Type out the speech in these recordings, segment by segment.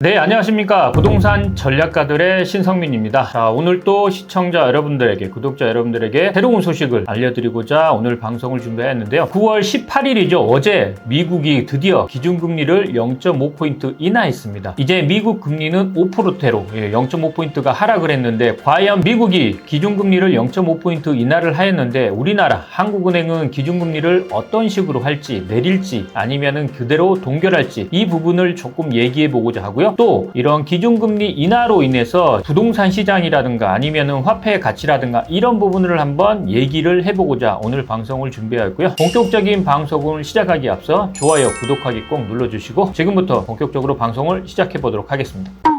네, 안녕하십니까. 부동산 전략가들의 신성민입니다. 자, 오늘 또 시청자 여러분들에게, 구독자 여러분들에게 새로운 소식을 알려드리고자 오늘 방송을 준비했는데요. 9월 18일이죠. 어제 미국이 드디어 기준금리를 0.5포인트 인하했습니다. 이제 미국 금리는 5%대로 0.5포인트가 하락을 했는데, 과연 미국이 기준금리를 0.5포인트 인하를 하였는데, 우리나라 한국은행은 기준금리를 어떤 식으로 할지, 내릴지, 아니면은 그대로 동결할지, 이 부분을 조금 얘기해 보고자 하고요. 또 이런 기준금리 인하로 인해서 부동산 시장이라든가 아니면은 화폐의 가치라든가 이런 부분을 한번 얘기를 해보고자 오늘 방송을 준비하였고요. 본격적인 방송을 시작하기 앞서 좋아요, 구독하기 꼭 눌러주시고 지금부터 본격적으로 방송을 시작해 보도록 하겠습니다.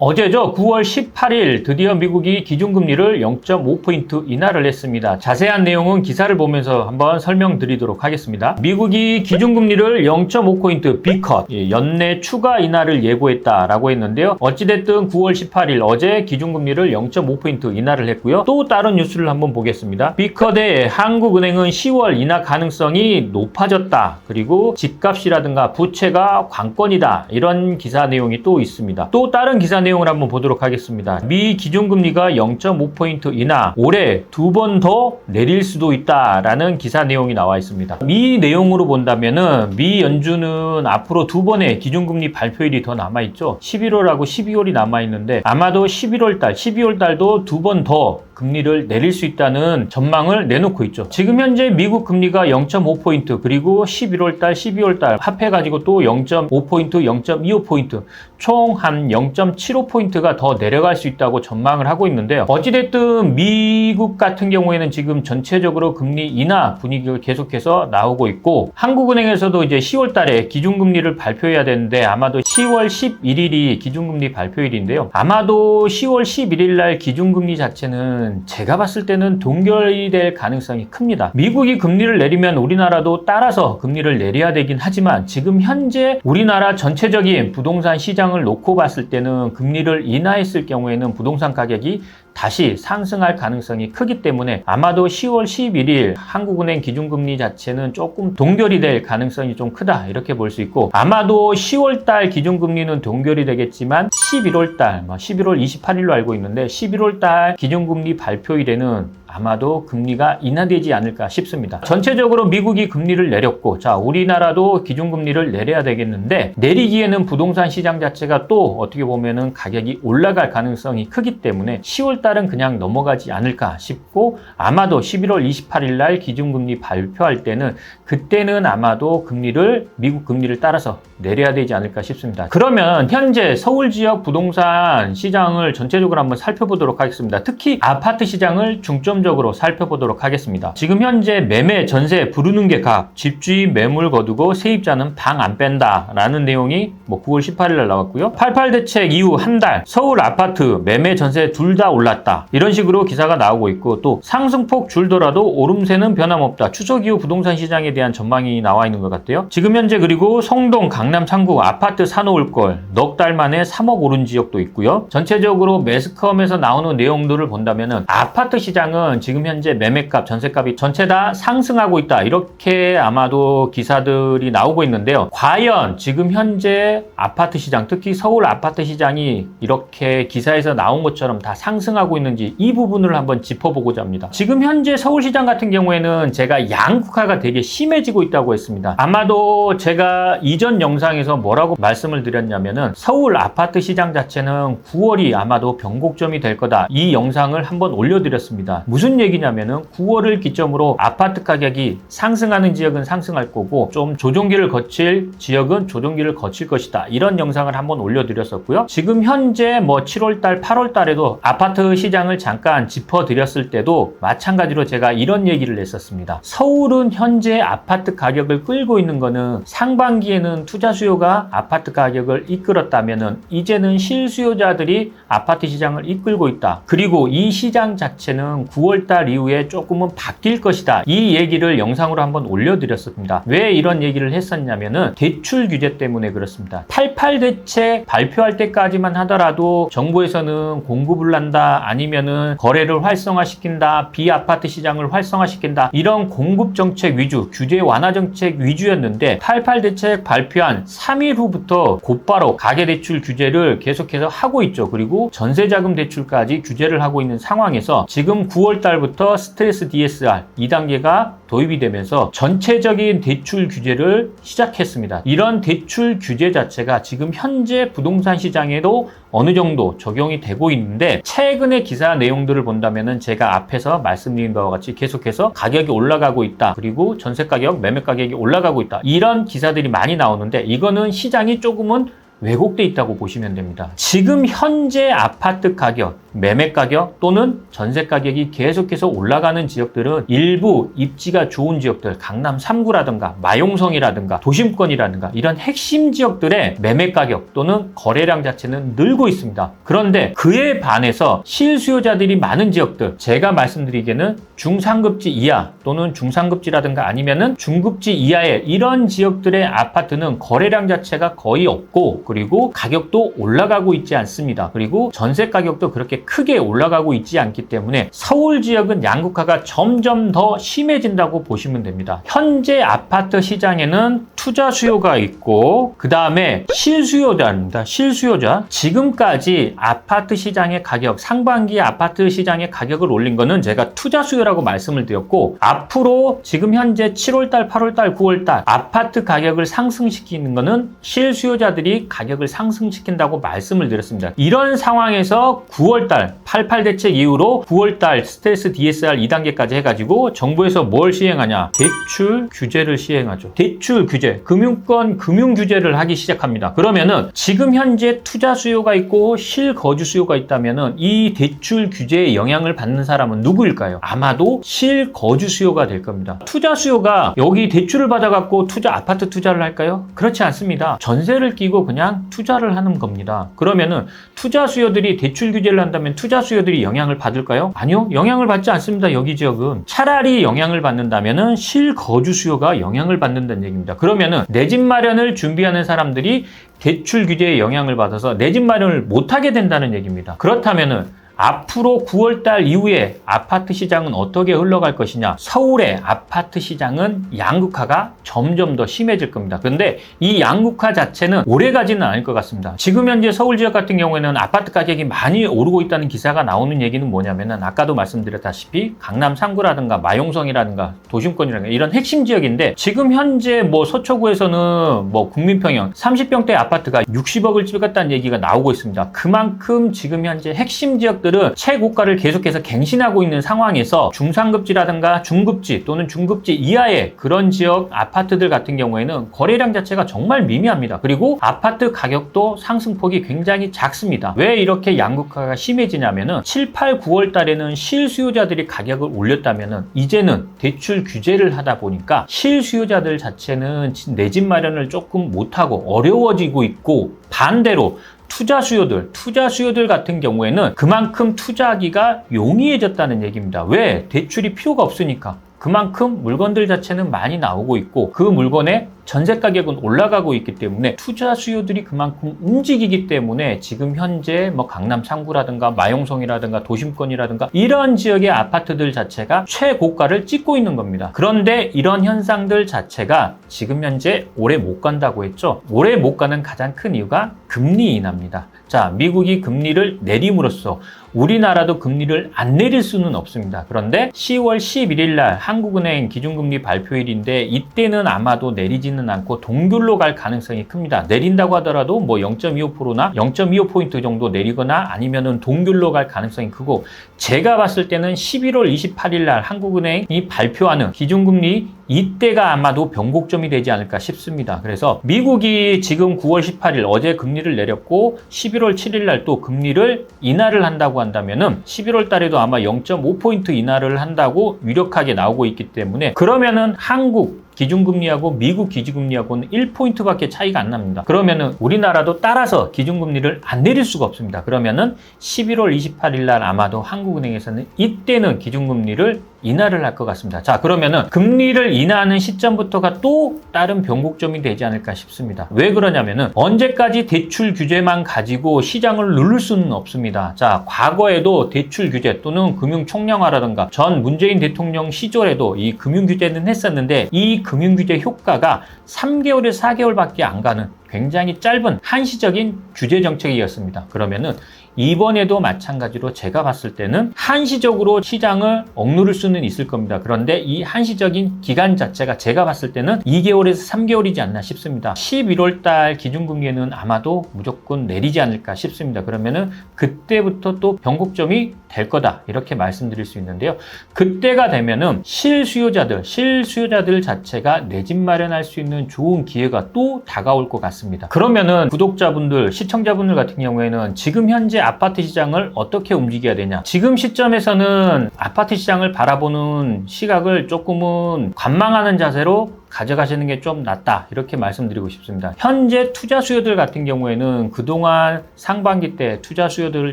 어제죠. 9월 18일 드디어 미국이 기준금리를 0.5포인트 인하를 했습니다. 자세한 내용은 기사를 보면서 한번 설명드리도록 하겠습니다. 미국이 기준금리를 0.5포인트 B컷 예, 연내 추가 인하를 예고했다라고 했는데요. 어찌됐든 9월 18일 어제 기준금리를 0.5포인트 인하를 했고요. 또 다른 뉴스를 한번 보겠습니다. B컷의 한국은행은 10월 인하 가능성이 높아졌다. 그리고 집값이라든가 부채가 관건이다. 이런 기사 내용이 또 있습니다. 또 다른 기사 내용 을 한번 보도록 하겠습니다. 미 기준금리가 0.5포인트 인하 올해 두 번 더 내릴 수도 있다라는 기사 내용이 나와 있습니다. 미 내용으로 본다면은 미 연준은 앞으로 두 번의 기준금리 발표일이 더 남아 있죠. 11월하고 12월이 남아 있는데 아마도 11월 달, 12월 달도 두 번 더 금리를 내릴 수 있다는 전망을 내놓고 있죠. 지금 현재 미국 금리가 0.5포인트 그리고 11월 달, 12월 달 합해 가지고 또 0.5포인트, 0.25포인트 총 한 0.75포인트가 더 내려갈 수 있다고 전망을 하고 있는데요. 어찌됐든 미국 같은 경우에는 지금 전체적으로 금리 인하 분위기가 계속해서 나오고 있고 한국은행에서도 이제 10월 달에 기준금리를 발표해야 되는데 아마도 10월 11일이 기준금리 발표일인데요. 아마도 10월 11일 날 기준금리 자체는 제가 봤을 때는 동결이 될 가능성이 큽니다. 미국이 금리를 내리면 우리나라도 따라서 금리를 내려야 되긴 하지만 지금 현재 우리나라 전체적인 부동산 시장을 놓고 봤을 때는 금리를 인하했을 경우에는 부동산 가격이 다시 상승할 가능성이 크기 때문에 아마도 10월 11일 한국은행 기준금리 자체는 조금 동결이 될 가능성이 좀 크다 이렇게 볼 수 있고 아마도 10월 달 기준금리는 동결이 되겠지만 11월 달, 11월 28일로 알고 있는데 11월 달 기준금리 발표일에는 아마도 금리가 인하되지 않을까 싶습니다. 전체적으로 미국이 금리를 내렸고, 자, 우리나라도 기준금리를 내려야 되겠는데, 내리기에는 부동산 시장 자체가 또 어떻게 보면은 가격이 올라갈 가능성이 크기 때문에 10월 달은 그냥 넘어가지 않을까 싶고, 아마도 11월 28일 날 기준금리 발표할 때는 그때는 아마도 금리를, 미국 금리를 따라서 내려야 되지 않을까 싶습니다. 그러면 현재 서울 지역 부동산 시장을 전체적으로 한번 살펴보도록 하겠습니다. 특히 아파트 시장을 중점 적으로 살펴보도록 하겠습니다. 지금 현재 매매, 전세 부르는 게 값, 집주인 매물 거두고 세입자는 방 안 뺀다 라는 내용이 뭐 9월 18일 날 나왔고요. 88 대책 이후 한 달 서울 아파트 매매, 전세 둘 다 올랐다. 이런 식으로 기사가 나오고 있고 또 상승폭 줄더라도 오름세는 변함없다. 추석 이후 부동산 시장에 대한 전망이 나와 있는 것 같아요. 지금 현재 그리고 성동, 강남 3구 아파트 사놓을 걸 넉 달 만에 3억 오른 지역도 있고요. 전체적으로 매스컴에서 나오는 내용들을 본다면은 아파트 시장은 지금 현재 매매값, 전세값이 전체 다 상승하고 있다. 이렇게 아마도 기사들이 나오고 있는데요. 과연 지금 현재 아파트 시장, 특히 서울 아파트 시장이 이렇게 기사에서 나온 것처럼 다 상승하고 있는지 이 부분을 한번 짚어보고자 합니다. 지금 현재 서울 시장 같은 경우에는 제가 양극화가 되게 심해지고 있다고 했습니다. 아마도 제가 이전 영상에서 뭐라고 말씀을 드렸냐면은 서울 아파트 시장 자체는 9월이 아마도 변곡점이 될 거다. 이 영상을 한번 올려드렸습니다. 무슨 얘기냐면은 9월을 기점으로 아파트 가격이 상승하는 지역은 상승할 거고 좀 조정기를 거칠 지역은 조정기를 거칠 것이다. 이런 영상을 한번 올려드렸었고요. 지금 현재 뭐 7월달, 8월달에도 아파트 시장을 잠깐 짚어드렸을 때도 마찬가지로 제가 이런 얘기를 했었습니다. 서울은 현재 아파트 가격을 끌고 있는 거는 상반기에는 투자 수요가 아파트 가격을 이끌었다면은 이제는 실수요자들이 아파트 시장을 이끌고 있다. 그리고 이 시장 자체는 9월 9월달 이후에 조금은 바뀔 것이다. 이 얘기를 영상으로 한번 올려드렸습니다. 왜 이런 얘기를 했었냐면은 대출 규제 때문에 그렇습니다. 88 대책 발표할 때까지만 하더라도 정부에서는 공급을 한다 아니면은 거래를 활성화시킨다 비아파트 시장을 활성화시킨다 이런 공급 정책 위주 규제 완화 정책 위주였는데 88 대책 발표한 3일 후부터 곧바로 가계대출 규제를 계속해서 하고 있죠. 그리고 전세자금 대출까지 규제를 하고 있는 상황에서 지금 9월 달부터 스트레스 DSR 2단계가 도입이 되면서 전체적인 대출 규제를 시작했습니다. 이런 대출 규제 자체가 지금 현재 부동산 시장에도 어느 정도 적용이 되고 있는데 최근의 기사 내용들을 본다면은 제가 앞에서 말씀드린 바와 같이 계속해서 가격이 올라가고 있다. 그리고 전세 가격, 매매 가격이 올라가고 있다. 이런 기사들이 많이 나오는데 이거는 시장이 조금은 왜곡돼 있다고 보시면 됩니다. 지금 현재 아파트 가격, 매매 가격 또는 전세 가격이 계속해서 올라가는 지역들은 일부 입지가 좋은 지역들, 강남 3구라든가 마용성이라든가 도심권이라든가 이런 핵심 지역들의 매매 가격 또는 거래량 자체는 늘고 있습니다. 그런데 그에 반해서 실수요자들이 많은 지역들, 제가 말씀드리기에는 중상급지 이하 또는 중상급지라든가 아니면은 중급지 이하의 이런 지역들의 아파트는 거래량 자체가 거의 없고 그리고 가격도 올라가고 있지 않습니다. 그리고 전세 가격도 그렇게 크게 올라가고 있지 않기 때문에 서울 지역은 양극화가 점점 더 심해진다고 보시면 됩니다. 현재 아파트 시장에는 투자 수요가 있고 그 다음에 실수요자입니다. 실수요자. 지금까지 아파트 시장의 가격, 상반기 아파트 시장의 가격을 올린 거는 제가 투자 수요라고 말씀을 드렸고 앞으로 지금 현재 7월달, 8월달, 9월달 아파트 가격을 상승시키는 거는 실수요자들이 가격을 상승시킨다고 말씀을 드렸습니다. 이런 상황에서 9월달 88 대책 이후로 9월달 스트레스 DSR 2단계까지 해가지고 정부에서 뭘 시행하냐? 대출 규제를 시행하죠. 대출 규제, 금융권 금융 규제를 하기 시작합니다. 그러면은 지금 현재 투자 수요가 있고 실거주 수요가 있다면은 이 대출 규제의 영향을 받는 사람은 누구일까요? 아마도 실거주 수요가 될 겁니다. 투자 수요가 여기 대출을 받아갖고 투자 아파트 투자를 할까요? 그렇지 않습니다. 전세를 끼고 그냥 투자를 하는 겁니다. 그러면은 투자 수요들이 대출 규제를 한다면 투자 수요들이 영향을 받을까요? 아니요. 영향을 받지 않습니다. 여기 지역은. 차라리 영향을 받는다면은 실거주 수요가 영향을 받는다는 얘기입니다. 그러면은 내 집 마련을 준비하는 사람들이 대출 규제에 영향을 받아서 내 집 마련을 못하게 된다는 얘기입니다. 그렇다면은 앞으로 9월달 이후에 아파트 시장은 어떻게 흘러갈 것이냐? 서울의 아파트 시장은 양극화가 점점 더 심해질 겁니다. 그런데 이 양극화 자체는 오래 가지는 않을 것 같습니다. 지금 현재 서울 지역 같은 경우에는 아파트 가격이 많이 오르고 있다는 기사가 나오는 얘기는 뭐냐면은 아까도 말씀드렸다시피 강남 3구라든가 마용성이라든가 도심권이라든가 이런 핵심 지역인데 지금 현재 뭐 서초구에서는 뭐 국민평형 30평대 아파트가 60억을 찍었다는 얘기가 나오고 있습니다. 그만큼 지금 현재 핵심 지역들 지역들은 최고가를 계속해서 갱신하고 있는 상황에서 중상급지라든가 중급지 또는 중급지 이하의 그런 지역 아파트들 같은 경우에는 거래량 자체가 정말 미미합니다. 그리고 아파트 가격도 상승폭이 굉장히 작습니다. 왜 이렇게 양극화가 심해지냐면은 7, 8, 9월 달에는 실수요자들이 가격을 올렸다면은 이제는 대출 규제를 하다 보니까 실수요자들 자체는 내 집 마련을 조금 못하고 어려워지고 있고 반대로 투자 수요들, 투자 수요들 같은 경우에는 그만큼 투자하기가 용이해졌다는 얘기입니다. 왜? 대출이 필요가 없으니까. 그만큼 물건들 자체는 많이 나오고 있고 그 물건의 전세 가격은 올라가고 있기 때문에 투자 수요들이 그만큼 움직이기 때문에 지금 현재 뭐 강남 3구라든가 마용성이라든가 도심권이라든가 이런 지역의 아파트들 자체가 최고가를 찍고 있는 겁니다. 그런데 이런 현상들 자체가 지금 현재 오래 못 간다고 했죠. 오래 못 가는 가장 큰 이유가 금리 인하입니다. 자, 미국이 금리를 내림으로써 우리나라도 금리를 안 내릴 수는 없습니다. 그런데 10월 11일 날 한국은행 기준금리 발표일인데 이때는 아마도 내리지는 않고 동결로 갈 가능성이 큽니다. 내린다고 하더라도 뭐 0.25%나 0.25포인트 정도 내리거나 아니면은 동결로 갈 가능성이 크고 제가 봤을 때는 11월 28일 날 한국은행이 발표하는 기준금리 이때가 아마도 변곡점이 되지 않을까 싶습니다. 그래서 미국이 지금 9월 18일 어제 금리를 내렸고 11월 7일 날 또 금리를 인하를 한다고 한다면은 11월 달에도 아마 0.5포인트 인하를 한다고 유력하게 나오고 있기 때문에 그러면은 한국 기준금리하고 미국 기준금리하고는 1포인트밖에 차이가 안 납니다. 그러면은 우리나라도 따라서 기준금리를 안 내릴 수가 없습니다. 그러면은 11월 28일 날 아마도 한국은행에서는 이때는 기준금리를 인하를 할 것 같습니다. 자, 그러면은 금리를 인하하는 시점부터가 또 다른 변곡점이 되지 않을까 싶습니다. 왜 그러냐면은 언제까지 대출 규제만 가지고 시장을 누를 수는 없습니다. 자, 과거에도 대출 규제 또는 금융 총량화라든가 전 문재인 대통령 시절에도 이 금융 규제는 했었는데 이 금융 규제 효과가 3개월에서 4개월밖에 안 가는 굉장히 짧은 한시적인 규제 정책이었습니다. 그러면은 이번에도 마찬가지로 제가 봤을 때는 한시적으로 시장을 억누를 수는 있을 겁니다. 그런데 이 한시적인 기간 자체가 제가 봤을 때는 2개월에서 3개월이지 않나 싶습니다. 11월 달 기준금리는 아마도 무조건 내리지 않을까 싶습니다. 그러면은 그때부터 또 변곡점이 될 거다. 이렇게 말씀드릴 수 있는데요. 그때가 되면은 실수요자들, 실수요자들 자체가 내 집 마련할 수 있는 좋은 기회가 또 다가올 것 같습니다. 그러면은 구독자분들, 시청자분들 같은 경우에는 지금 현재 아파트 시장을 어떻게 움직여야 되냐? 지금 시점에서는 아파트 시장을 바라보는 시각을 조금은 관망하는 자세로 가져가시는 게 좀 낫다 이렇게 말씀드리고 싶습니다. 현재 투자 수요들 같은 경우에는 그동안 상반기 때 투자 수요들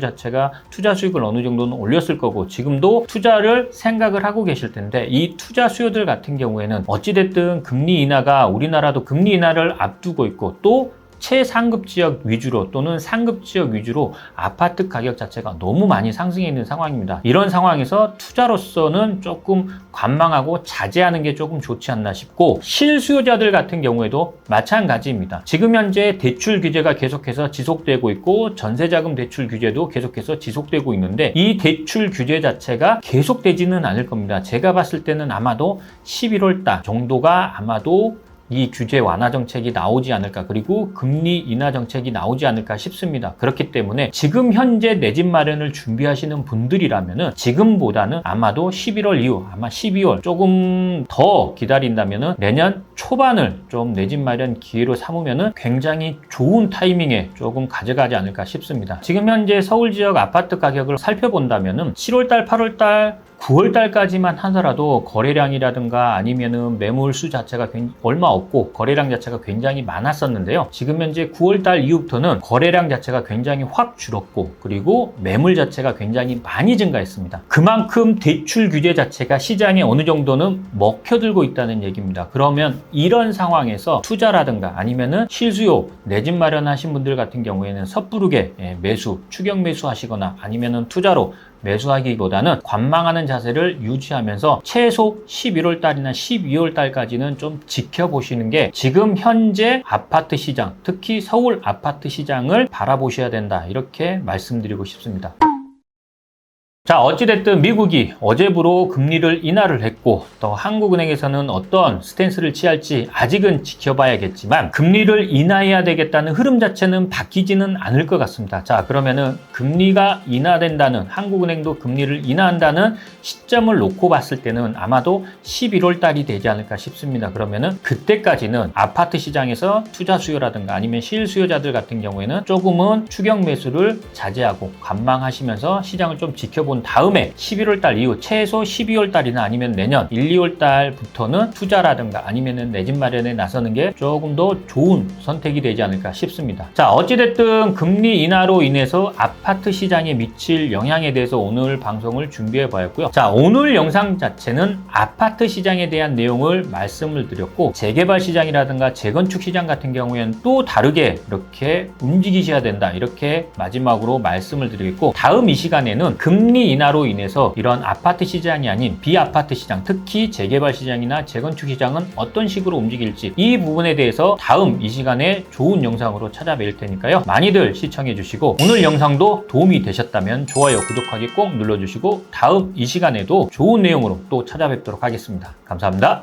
자체가 투자 수익을 어느 정도는 올렸을 거고 지금도 투자를 생각을 하고 계실 텐데 이 투자 수요들 같은 경우에는 어찌됐든 금리 인하가 우리나라도 금리 인하를 앞두고 있고 또 최상급 지역 위주로 또는 상급 지역 위주로 아파트 가격 자체가 너무 많이 상승해 있는 상황입니다. 이런 상황에서 투자로서는 조금 관망하고 자제하는 게 조금 좋지 않나 싶고 실수요자들 같은 경우에도 마찬가지입니다. 지금 현재 대출 규제가 계속해서 지속되고 있고 전세자금 대출 규제도 계속해서 지속되고 있는데 이 대출 규제 자체가 계속되지는 않을 겁니다. 제가 봤을 때는 아마도 11월 달 정도가 아마도 이 규제 완화 정책이 나오지 않을까 그리고 금리 인하 정책이 나오지 않을까 싶습니다. 그렇기 때문에 지금 현재 내 집 마련을 준비하시는 분들이라면은 지금보다는 아마도 11월 이후 아마 12월 조금 더 기다린다면은 내년 초반을 좀 내 집 마련 기회로 삼으면은 굉장히 좋은 타이밍에 조금 가져가지 않을까 싶습니다. 지금 현재 서울 지역 아파트 가격을 살펴본다면은 7월달, 8월달 9월 달까지만 하더라도 거래량이라든가 아니면은 매물 수 자체가 굉- 얼마 없고 거래량 자체가 굉장히 많았었는데요. 지금 현재 9월 달 이후부터는 거래량 자체가 굉장히 확 줄었고 그리고 매물 자체가 굉장히 많이 증가했습니다. 그만큼 대출 규제 자체가 시장에 어느 정도는 먹혀들고 있다는 얘기입니다. 그러면 이런 상황에서 투자라든가 아니면은 실수요 내 집 마련하신 분들 같은 경우에는 섣부르게 예, 매수, 추격 매수 하시거나 아니면은 투자로 매수하기보다는 관망하는 자세를 유지하면서 최소 11월 달이나 12월 달까지는 좀 지켜보시는 게 지금 현재 아파트 시장, 특히 서울 아파트 시장을 바라보셔야 된다. 이렇게 말씀드리고 싶습니다. 자, 어찌됐든 미국이 어제부로 금리를 인하를 했고, 또 한국은행에서는 어떤 스탠스를 취할지 아직은 지켜봐야겠지만, 금리를 인하해야 되겠다는 흐름 자체는 바뀌지는 않을 것 같습니다. 자, 그러면은 금리가 인하된다는, 한국은행도 금리를 인하한다는 시점을 놓고 봤을 때는 아마도 11월 달이 되지 않을까 싶습니다. 그러면은 그때까지는 아파트 시장에서 투자 수요라든가 아니면 실 수요자들 같은 경우에는 조금은 추격 매수를 자제하고 관망하시면서 시장을 좀 지켜 본 다음에 11월 달 이후 최소 12월 달이나 아니면 내년 1, 2월 달부터는 투자라든가 아니면은 내 집 마련에 나서는 게 조금 더 좋은 선택이 되지 않을까 싶습니다. 자, 어찌됐든 금리 인하로 인해서 아파트 시장에 미칠 영향에 대해서 오늘 방송을 준비해 보았고요. 자, 오늘 영상 자체는 아파트 시장에 대한 내용을 말씀을 드렸고 재개발 시장이라든가 재건축 시장 같은 경우에는 또 다르게 이렇게 움직이셔야 된다. 이렇게 마지막으로 말씀을 드리겠고 다음 이 시간에는 금리 인하로 인해서 이런 아파트 시장이 아닌 비아파트 시장, 특히 재개발 시장이나 재건축 시장은 어떤 식으로 움직일지 이 부분에 대해서 다음 이 시간에 좋은 영상으로 찾아뵐 테니까요. 많이들 시청해 주시고 오늘 영상도 도움이 되셨다면 좋아요, 구독하기 꼭 눌러주시고 다음 이 시간에도 좋은 내용으로 또 찾아뵙도록 하겠습니다. 감사합니다.